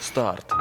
Старт.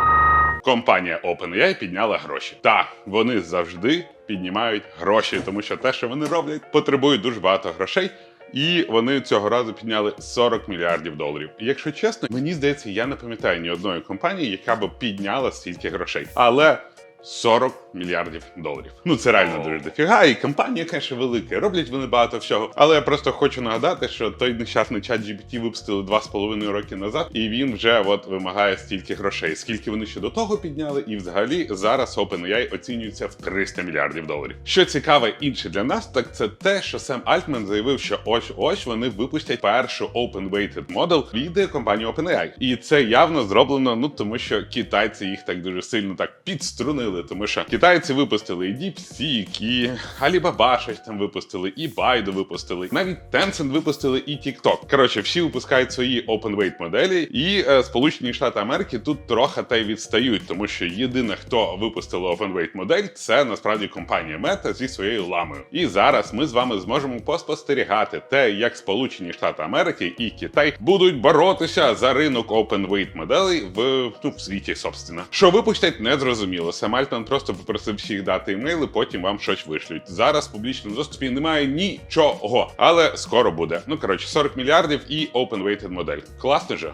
Компанія OpenAI підняла гроші. Та вони завжди піднімають гроші, тому що те, що вони роблять, потребує дуже багато грошей. І вони цього разу підняли 40 мільярдів доларів. Якщо чесно, мені здається, я не пам'ятаю ні одної компанії, яка б підняла стільки грошей. Але 40 мільярдів доларів. Ну це реально дуже дофіга. І компанія, звісно, велика. Роблять вони багато всього. Але я просто хочу нагадати, що той нещасний чат GPT випустили 2,5 роки назад, і він вже от вимагає стільки грошей. Скільки вони ще до того підняли, і взагалі зараз OpenAI оцінюється в 300 мільярдів доларів. Що цікаве інше для нас, так це те, що Сем Альтман заявив, що ось ось вони випустять першу open-weighted модель від компанії OpenAI. І це явно зроблено, ну тому що китайці їх так дуже сильно так підструнили, тому що китайці випустили і DeepSeek, і Alibaba щось там випустили, і Baidu випустили, навіть Tencent випустили і TikTok. Коротше, всі випускають свої open weight моделі, і е, Сполучені Штати Америки тут трохи та й відстають, тому що єдине, хто випустила open weight модель, це насправді компанія Meta зі своєю ламою. І зараз ми з вами зможемо поспостерігати те, як Сполучені Штати Америки і Китай будуть боротися за ринок open weight моделей в, ну, в світі, собственно. Що випустять, не зрозуміло. Сам Альтман просто попросив всіх дати імейли, потім вам щось вишлють. Зараз в публічному доступі немає нічого, але скоро буде. Ну коротше, 40 мільярдів і open weighted модель. Класно же.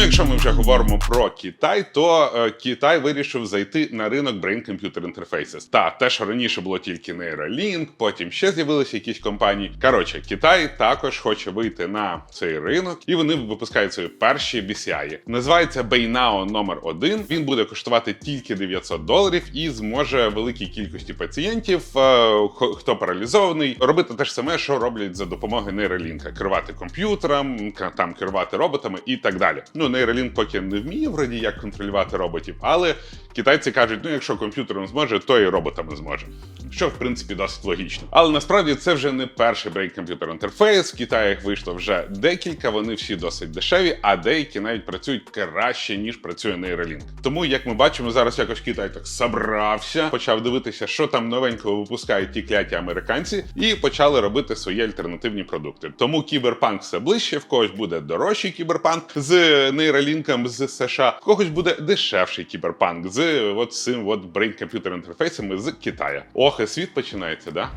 Ну, якщо ми вже говоримо про Китай, то е, Китай вирішив зайти на ринок Brain Computer Interfaces. Та те, що раніше було тільки Neuralink, потім ще з'явилися якісь компанії. Коротше, Китай також хоче вийти на цей ринок, і вони випускають свої перші BCI. Називається Beynao номер 1 Він буде коштувати тільки 900 доларів і зможе великій кількості пацієнтів, е, хто паралізований, робити те ж саме, що роблять за допомогою нейролінка: керувати комп'ютером, там керувати роботами і так далі. Ну, нейролінк поки не вміє вроді як контролювати роботів, але китайці кажуть: ну якщо комп'ютером зможе, то і роботами зможе. Що в принципі досить логічно. Але насправді це вже не перший брейк комп'ютер інтерфейс. В Китаї вийшло вже декілька. Вони всі досить дешеві, а деякі навіть працюють краще ніж працює нейролінк. Тому, як ми бачимо, зараз якось Китай так собрався, почав дивитися, що там новенького випускають ті кляті американці, і почали робити свої альтернативні продукти. Тому кіберпанк все ближче, в когось буде дорожчий кіберпанк з нейролінком з США, в когось буде дешевший кіберпанк з от цим от брейн комп'ютер інтерфейсами з Китаю. Ох, і світ починається, да?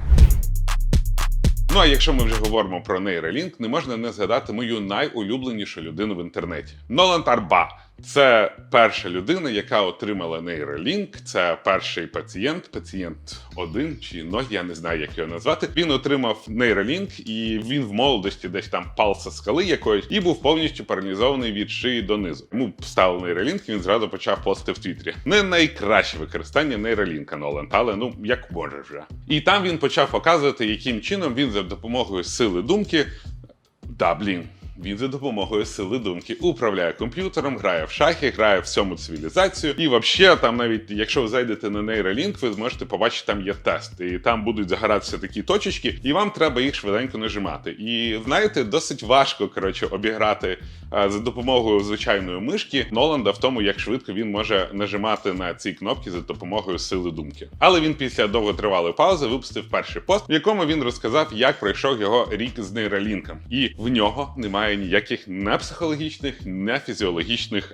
Ну а якщо ми вже говоримо про нейролінк, не можна не згадати мою найулюбленішу людину в інтернеті Нолан Арба. Це перша людина, яка отримала нейролінк. Це перший пацієнт, пацієнт один чи ноль, я не знаю, як його назвати. Він отримав нейролінк, і він в молодості десь там пал со скали якоїсь і був повністю паралізований від шиї донизу. Йому вставили нейролінк, він зразу почав постити в Твіттері. Не найкраще використання нейролінка Ноланд, але ну як може вже. І там він почав показувати, яким чином він за допомогою сили думки. Да, блін. Він за допомогою сили думки управляє комп'ютером, грає в шахи, грає в всьому цивілізацію. І взагалі, там навіть якщо ви зайдете на нейролінк, ви зможете побачити, там є тест, і там будуть загоратися такі точечки, і вам треба їх швиденько нажимати. І знаєте, досить важко коротше обіграти а, за допомогою звичайної мишки Ноланда в тому, як швидко він може нажимати на ці кнопки за допомогою сили думки. Але він після довготривалої паузи випустив перший пост, в якому він розказав, як пройшов його рік з нейролінком. І в нього немає ніяких не психологічних, не фізіологічних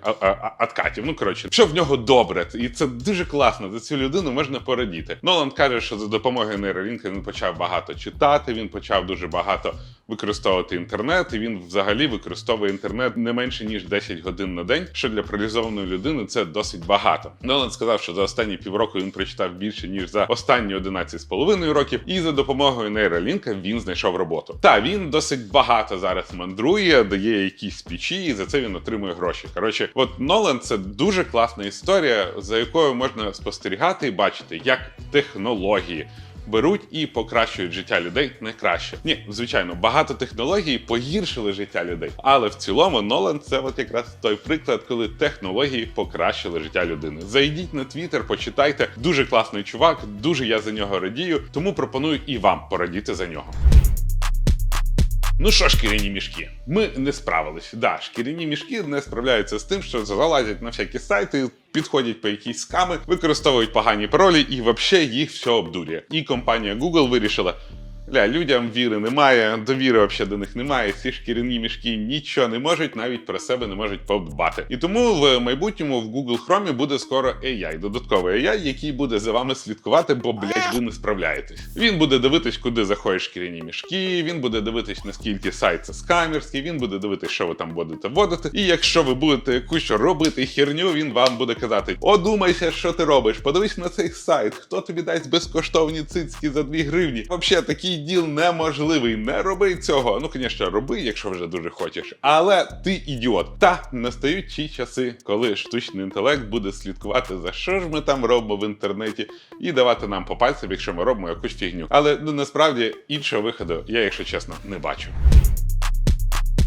откатів. Ну коротше, що в нього добре, і це дуже класно. За цю людину можна порадіти. Ноланд каже, що за допомогою нейролінка він почав багато читати. Він почав дуже багато використовувати інтернет, і він взагалі використовує інтернет не менше ніж 10 годин на день, що для паралізованої людини це досить багато. Ноланд сказав, що за останні півроку він прочитав більше ніж за останні 11 з половиною років, і за допомогою нейролінка він знайшов роботу. Та він досить багато зараз мандрує, дає якісь спічі, і за це він отримує гроші. Коротше, от Ноланд це дуже класна історія, за якою можна спостерігати і бачити, як технології беруть і покращують життя людей не краще. Ні, звичайно, багато технологій погіршили життя людей. Але в цілому Нолан це от якраз той приклад, коли технології покращили життя людини. Зайдіть на Твіттер, почитайте. Дуже класний чувак, дуже я за нього радію. Тому пропоную і вам порадіти за нього. Ну що, шкіряні мішки? Ми не справились. Да, шкіряні мішки не справляються з тим, що залазять на всякі сайти, підходять по якісь сками, використовують погані паролі і взагалі їх все обдурює. І компанія Google вирішила. Ля, людям віри немає, довіри взагалі до них немає. Ці шкіряні мішки нічого не можуть, навіть про себе не можуть подбати. І тому в майбутньому в Google Chrome буде скоро AI, додатковий AI, який буде за вами слідкувати, бо блядь, ви не справляєтесь. Він буде дивитись, куди заходять шкіряні мішки. Він буде дивитись, наскільки сайт це скамерський. Він буде дивитись, що ви там будете вводити. І якщо ви будете якусь робити херню, він вам буде казати: Одумайся, що ти робиш. Подивись на цей сайт. Хто тобі дасть безкоштовні цицьки за 2 гривні? Взагалі, такий діл неможливий. Не роби цього. Ну, звісно, роби, якщо вже дуже хочеш. Але ти ідіот. Та настають ті часи, коли штучний інтелект буде слідкувати за що ж ми там робимо в інтернеті, і давати нам по пальцям, якщо ми робимо якусь фігню. Але ну насправді іншого виходу я, якщо чесно, не бачу.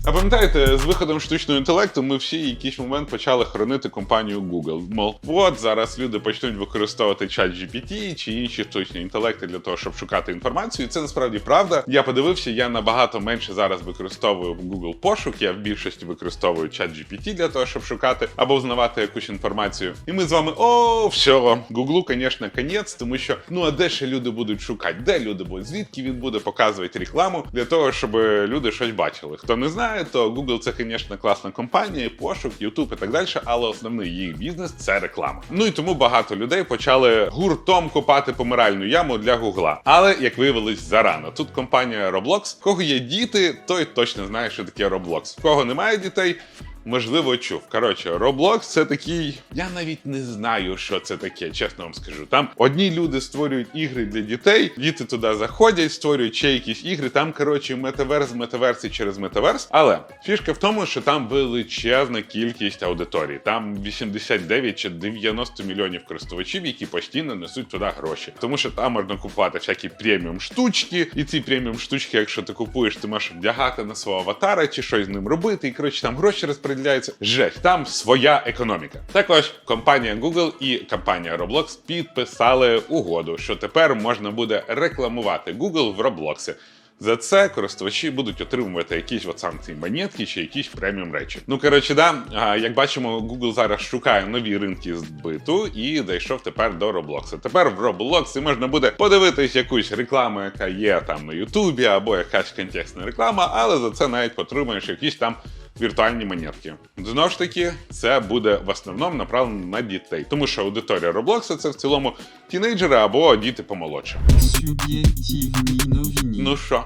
А пам'ятаєте, з виходом штучного інтелекту ми всі якийсь момент почали хоронити компанію Google. Мов, от зараз люди почнуть використовувати чат GPT чи інші штучні інтелекти для того, щоб шукати інформацію. І це насправді правда. Я подивився, я набагато менше зараз використовую Google пошук. Я в більшості використовую чат GPT для того, щоб шукати або узнавати якусь інформацію. І ми з вами о, все, Google, звісно, конець, тому що ну а де ще люди будуть шукати? Де люди будуть? Звідки він буде показувати рекламу для того, щоб люди щось бачили? Хто не знає, то Google це, звісно, класна компанія, пошук, YouTube і так далі, але основний їх бізнес це реклама. Ну і тому багато людей почали гуртом копати помиральну яму для Гугла. Але як виявилось зарано, тут компанія Roblox. В кого є діти, той точно знає, що таке Roblox. В кого немає дітей. Можливо, чув. Коротше, Roblox це такий. Я навіть не знаю, що це таке, чесно вам скажу. Там одні люди створюють ігри для дітей, діти туди заходять, створюють ще якісь ігри. Там, коротше, метаверс, метаверс і через метаверс. Але фішка в тому, що там величезна кількість аудиторії. Там 89 чи 90 мільйонів користувачів, які постійно несуть туди гроші. Тому що там можна купувати всякі преміум штучки, і ці преміум штучки, якщо ти купуєш, ти можеш вдягати на свого аватара чи щось з ним робити. І коротше там гроші розподіляються. Жесть, там своя економіка. Також компанія Google і компанія Roblox підписали угоду, що тепер можна буде рекламувати Google в Roblox. За це користувачі будуть отримувати якісь от сам ці монетки чи якісь преміум речі. Ну коротше, да, як бачимо, Google зараз шукає нові ринки збиту і зайшов тепер до Roblox. Тепер в Roblox можна буде подивитись якусь рекламу, яка є там на Ютубі, або якась контекстна реклама, але за це навіть потримаєш якісь там. Віртуальні монетки. Знову ж таки, це буде в основному направлено на дітей, тому що аудиторія Roblox це в цілому тінейджери або діти помолодше. Ну що,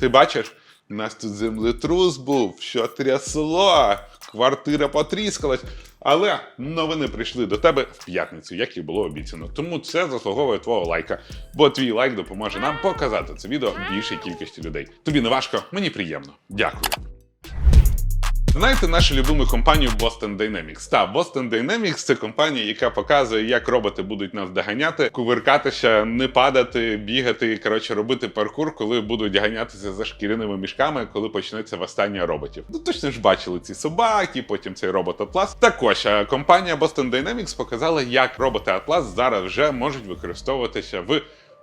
ти бачиш? У нас тут землетрус був, що трясло, квартира потріскалась. Але новини прийшли до тебе в п'ятницю, як і було обіцяно. Тому це заслуговує твого лайка, бо твій лайк допоможе нам показати це відео більшій кількості людей. Тобі не важко, мені приємно. Дякую. Знаєте нашу любиму компанію Boston Dynamics? Та Boston Dynamics це компанія, яка показує, як роботи будуть нас доганяти, кувиркатися, не падати, бігати, коротше, робити паркур, коли будуть ганятися за шкіряними мішками, коли почнеться восстання роботів. Ну точно ж бачили ці собаки, потім цей робот Atlas. Також компанія Boston Dynamics показала, як роботи Atlas зараз вже можуть використовуватися в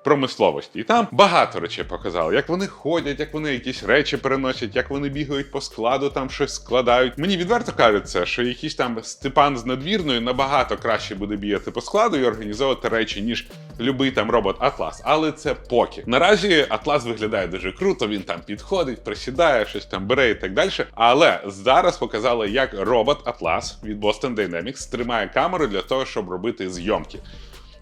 промисловості. І там багато речей показали, як вони ходять, як вони якісь речі переносять, як вони бігають по складу, там щось складають. Мені відверто кажеться, що якийсь там Степан з надвірної набагато краще буде бігати по складу і організовувати речі, ніж любий там робот Атлас. Але це поки. Наразі Атлас виглядає дуже круто, він там підходить, присідає, щось там бере і так далі. Але зараз показали, як робот Атлас від Boston Dynamics тримає камеру для того, щоб робити зйомки.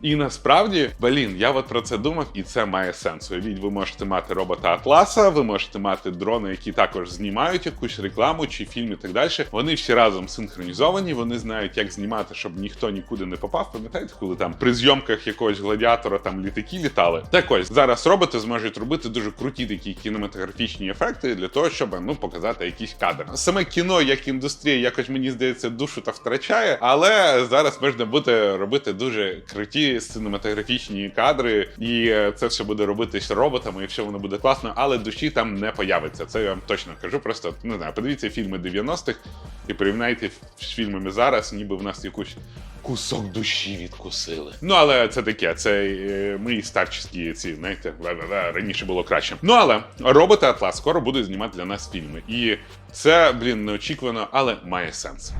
І насправді, блін, я от про це думав, і це має сенс. Уявіть, ви можете мати робота Атласа, ви можете мати дрони, які також знімають якусь рекламу чи фільм і так далі. Вони всі разом синхронізовані, вони знають, як знімати, щоб ніхто нікуди не попав. Пам'ятаєте, коли там при зйомках якогось гладіатора там літаки літали? Так ось зараз роботи зможуть робити дуже круті такі кінематографічні ефекти для того, щоб ну показати якийсь кадр. Саме кіно як індустрія, якось мені здається, душу та втрачає, але зараз можна буде робити дуже круті синематографічні кадри, і е, це все буде робитись роботами, і все воно буде класно, але душі там не появиться. Це я вам точно кажу. Просто не знаю, подивіться фільми 90-х і порівняйте з фільмами зараз, ніби в нас якусь. Кусок душі відкусили. Ну, але це таке, це е, мої старчі ці, знаєте, ла-ла-ла, раніше було краще. Ну але роботи Атлас скоро будуть знімати для нас фільми. І це, блін, неочікувано, але має сенс.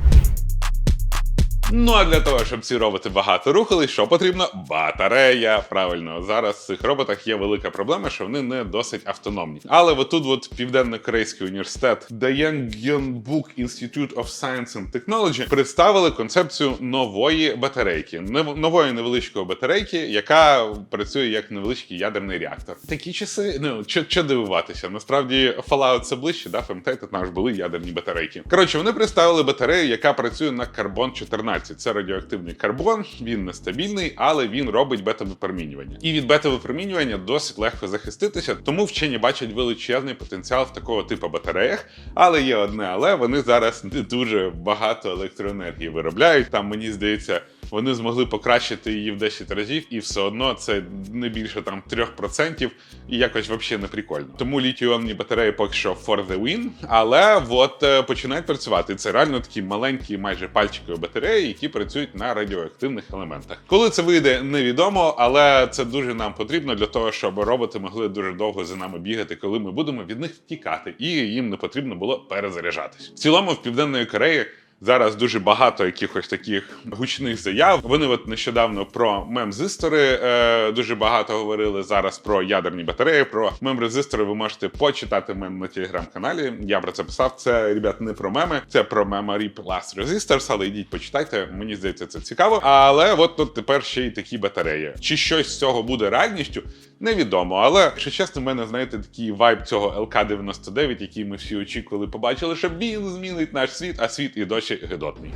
Ну а для того, щоб ці роботи багато рухались, що потрібно? Батарея. Правильно, зараз в цих роботах є велика проблема, що вони не досить автономні. Але отут, от південно-корейський університет Daejeongbuk Institute of Science and Technology представили концепцію нової батарейки, нової невеличкої батарейки, яка працює як невеличкий ядерний реактор. Такі часи, ну що дивуватися. Насправді Fallout це ближче, да, пам'ятаєте, там ж були ядерні батарейки. Коротше, вони представили батарею, яка працює на карбон 14. Це радіоактивний карбон, він нестабільний, але він робить бета-випромінювання. І від бета-випромінювання досить легко захиститися, тому вчені бачать величезний потенціал в такого типу батареях. Але є одне, але вони зараз не дуже багато електроенергії виробляють. Там мені здається. Вони змогли покращити її в 10 разів, і все одно це не більше там 3%, і якось взагалі не прикольно. Тому літіонні батареї поки що for the win, але от е, починають працювати. Це реально такі маленькі, майже пальчикові батареї, які працюють на радіоактивних елементах. Коли це вийде, невідомо, але це дуже нам потрібно для того, щоб роботи могли дуже довго за нами бігати, коли ми будемо від них втікати, і їм не потрібно було перезаряджатись. В цілому в південної Кореї. Зараз дуже багато якихось таких гучних заяв. Вони от нещодавно про мемзистори е, дуже багато говорили. Зараз про ядерні батареї. Про мемрезистори ви можете почитати мем на телеграм-каналі. Я про це писав. Це ребят не про меми, це про Memory Plus Resistors, але йдіть почитайте. Мені здається, це цікаво. Але от тут тепер ще й такі батареї. Чи щось з цього буде реальністю? Невідомо, але якщо чесно, в мене знаєте такий вайб цього ЛК-99, який ми всі очікували, побачили, що він змінить наш світ, а світ і досі гидотний.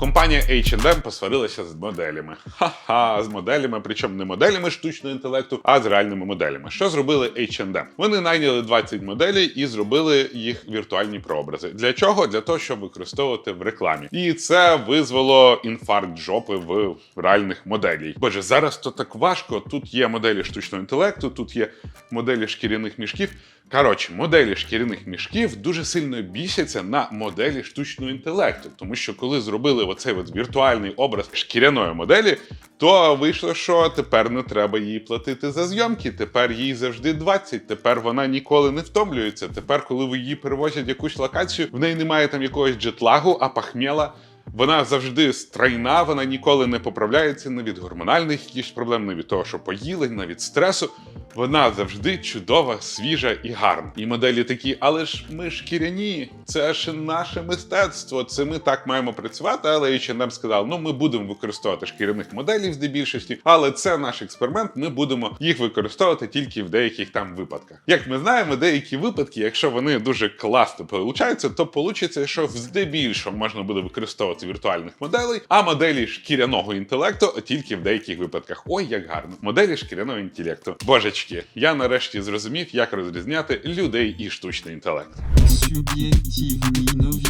Компанія H&M посварилася з моделями. Ха-ха, з моделями, причому не моделями штучного інтелекту, а з реальними моделями. Що зробили H&M? Вони найняли 20 моделей і зробили їх віртуальні прообрази. Для чого? Для того, щоб використовувати в рекламі. І це визвало інфаркт жопи в реальних моделей. Боже, зараз то так важко. Тут є моделі штучного інтелекту, тут є моделі шкіряних мішків. Коротше, моделі шкіряних мішків дуже сильно бісяться на моделі штучного інтелекту, тому що коли зробили оцей от віртуальний образ шкіряної моделі, то вийшло, що тепер не треба їй платити за зйомки. Тепер їй завжди 20, Тепер вона ніколи не втомлюється. Тепер, коли ви її перевозять якусь локацію, в неї немає там якогось джетлагу, а пахмєла. Вона завжди стройна, вона ніколи не поправляється не від гормональних якихось проблем, не від того, що поїли, не від стресу. Вона завжди чудова, свіжа і гарна. І моделі такі, але ж ми шкіряні, це ж наше мистецтво. Це ми так маємо працювати. Але H&M сказав, ну ми будемо використовувати шкіряних моделей здебільшості, але це наш експеримент. Ми будемо їх використовувати тільки в деяких там випадках. Як ми знаємо, деякі випадки, якщо вони дуже класно получаються, то получиться, що здебільшого можна буде використовувати віртуальних моделей, а моделі шкіряного інтелекту тільки в деяких випадках. Ой, як гарно! Моделі шкіряного інтелекту. Божечки, я нарешті зрозумів, як розрізняти людей і штучний інтелект.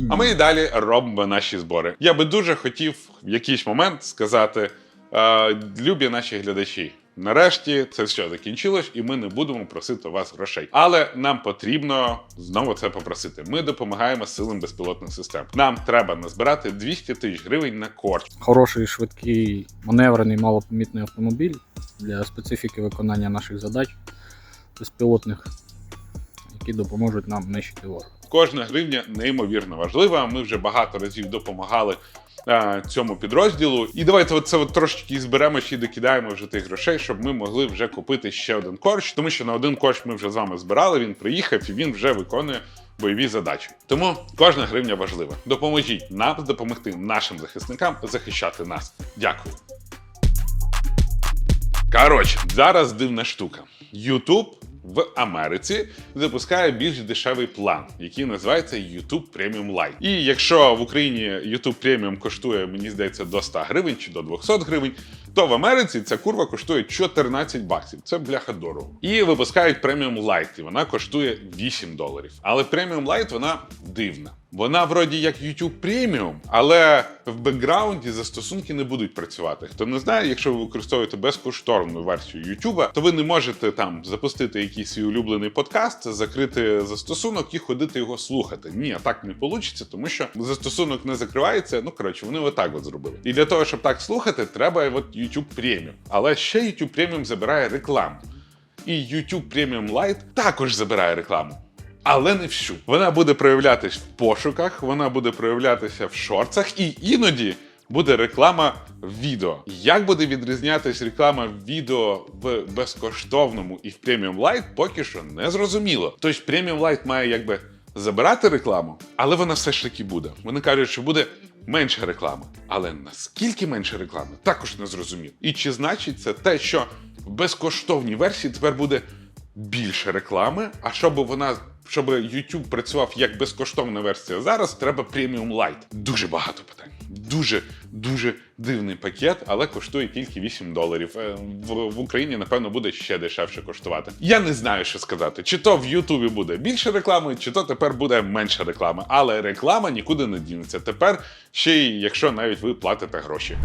А ми і далі робимо наші збори. Я би дуже хотів в якийсь момент сказати: е, любі наші глядачі. Нарешті це все закінчилось, і ми не будемо просити у вас грошей. Але нам потрібно знову це попросити. Ми допомагаємо силам безпілотних систем. Нам треба назбирати 200 тисяч гривень на корч. хороший, швидкий, маневрений, малопомітний автомобіль для специфіки виконання наших задач безпілотних, які допоможуть нам нищити ворога. Кожна гривня неймовірно важлива. Ми вже багато разів допомагали е, цьому підрозділу. І давайте це от трошечки зберемо ще й докидаємо вже тих грошей, щоб ми могли вже купити ще один корч. Тому що на один корч ми вже з вами збирали. Він приїхав і він вже виконує. Бойові задачі. Тому кожна гривня важлива. Допоможіть нам допомогти нашим захисникам захищати нас. Дякую. Коротше, зараз дивна штука. YouTube в Америці запускає більш дешевий план, який називається YouTube Premium Lite. І якщо в Україні YouTube Premium коштує, мені здається, до 100 гривень чи до 200 гривень, то в Америці ця курва коштує 14 баксів. Це бляха дорого. І випускають Premium Lite, і вона коштує 8 доларів. Але Premium Lite вона дивна. Вона вроді як YouTube Premium, але в бекграунді застосунки не будуть працювати. Хто не знає, якщо ви використовуєте безкоштовну версію YouTube, то ви не можете там запустити якийсь свій улюблений подкаст, закрити застосунок і ходити його слухати. Ні, так не вийде, тому що застосунок не закривається. Ну коротше, вони отак от зробили. І для того, щоб так слухати, треба от YouTube Premium. Але ще YouTube Premium забирає рекламу. І YouTube Premium Lite також забирає рекламу. Але не всю. Вона буде проявлятись в пошуках, вона буде проявлятися в шорцах, і іноді буде реклама в відео. Як буде відрізнятись реклама в відео в безкоштовному і в преміум лайт, поки що не зрозуміло. Тож преміум лайт має якби забирати рекламу, але вона все ж таки буде. Вони кажуть, що буде менше реклами. Але наскільки менше реклами, також не зрозумів. І чи значить це те, що в безкоштовній версії тепер буде більше реклами, а щоб вона. Щоб YouTube працював як безкоштовна версія зараз, треба преміум лайт. Дуже багато питань. Дуже дуже дивний пакет, але коштує тільки 8 доларів. Е, В, Україні, напевно, буде ще дешевше коштувати. Я не знаю, що сказати. Чи то в Ютубі буде більше реклами, чи то тепер буде менше реклами. Але реклама нікуди не дінеться. Тепер ще й якщо навіть ви платите гроші.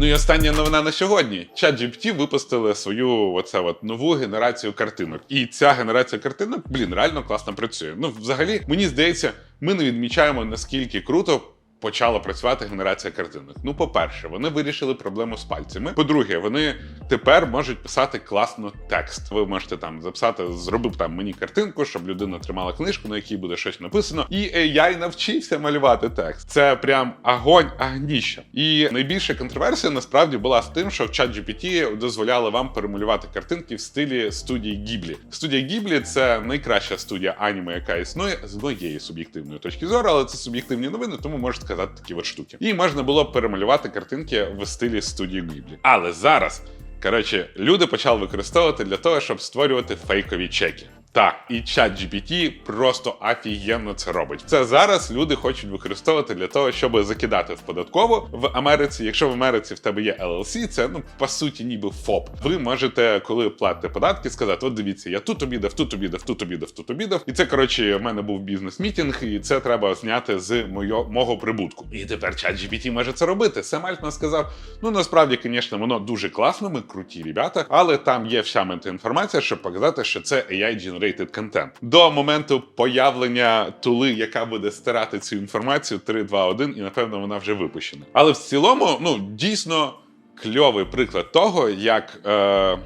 Ну і остання новина на сьогодні. ChatGPT випустили свою оце от нову генерацію картинок. І ця генерація картинок, блін, реально класно працює. Ну, взагалі, мені здається, ми не відмічаємо наскільки круто. Почала працювати генерація картинок. Ну, по-перше, вони вирішили проблему з пальцями. По-друге, вони тепер можуть писати класно текст. Ви можете там записати, зробив там мені картинку, щоб людина тримала книжку, на якій буде щось написано. І AI навчився малювати текст. Це прям агонь, агніща. І найбільша контроверсія насправді була з тим, що в ChatGPT дозволяли вам перемалювати картинки в стилі студії Ghibli. Студія Ghibli – це найкраща студія аніме, яка існує з моєї суб'єктивної точки зору, але це суб'єктивні новини, тому можете сказати такі от штуки. І можна було перемалювати картинки в стилі студії Ghibli. Але зараз. Коротше, люди почали використовувати для того, щоб створювати фейкові чеки. Так, і ChatGPT просто офігенно це робить. Це зараз люди хочуть використовувати для того, щоб закидати в податкову в Америці. Якщо в Америці в тебе є LLC, це ну по суті ніби ФОП. Ви можете, коли платите податки, сказати: от дивіться, я тут обідав, тут обідав, тут обідав, тут обідав. І це коротше, в мене був бізнес-мітінг, і це треба зняти з моє, мого прибутку. І тепер ChatGPT може це робити. Сем Альтман сказав: ну насправді, звісно, воно дуже класно, ми круті ребята, але там є вся метаінформація, щоб показати, що це AI-generated content. До моменту появлення тули, яка буде стирати цю інформацію, 3, 2, 1, і напевно вона вже випущена. Але в цілому, ну дійсно кльовий приклад того, як. Е-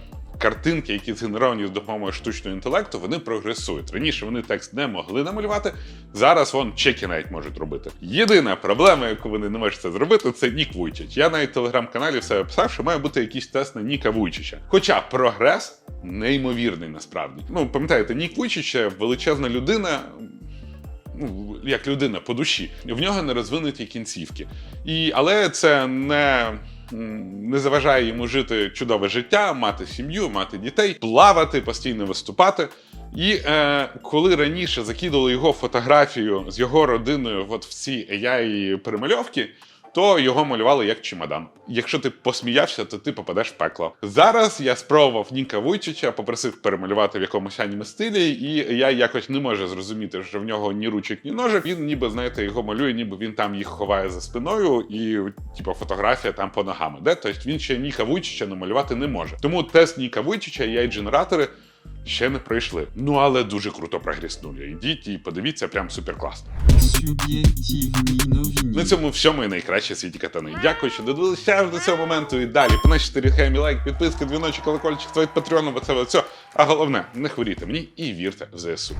Картинки, які згенеровані з допомогою штучного інтелекту, вони прогресують. Раніше вони текст не могли намалювати. Зараз вон чеки навіть можуть робити. Єдина проблема, яку вони не можуть це зробити, це Нік Вуйчич. Я навіть в телеграм-каналі в себе писав, що має бути якийсь тест на Ніка Вуйчича. Хоча прогрес неймовірний насправді. Ну, пам'ятаєте, Нік Вуйчич – величезна людина. Ну, як людина по душі, в нього не розвинуті кінцівки. І, але це не не заважає йому жити чудове життя, мати сім'ю, мати дітей, плавати, постійно виступати. І е, коли раніше закидали його фотографію з його родиною от в ці AI перемальовки, то його малювали як чемодан. Якщо ти посміявся, то ти попадеш в пекло. Зараз я спробував Ніка Вуйчича, попросив перемалювати в якомусь аніме стилі, і я якось не можу зрозуміти, що в нього ні ручок, ні ножик. Він ніби, знаєте, його малює, ніби він там їх ховає за спиною, і типу, фотографія там по ногам іде. Тобто він ще Ніка Вуйчича намалювати не може. Тому тест Ніка Вуйчича і генератори ще не пройшли. Ну але дуже круто прогріснули. Йдіть і подивіться, прям супер класно. На цьому всьому і найкраще світі катани. Дякую, що додивилися аж до цього моменту. І далі по нашій стеріхемі лайк, підписка, дзвіночок, колокольчик, твої патреону, бо це все. А головне, не хворійте мені і вірте в ЗСУ.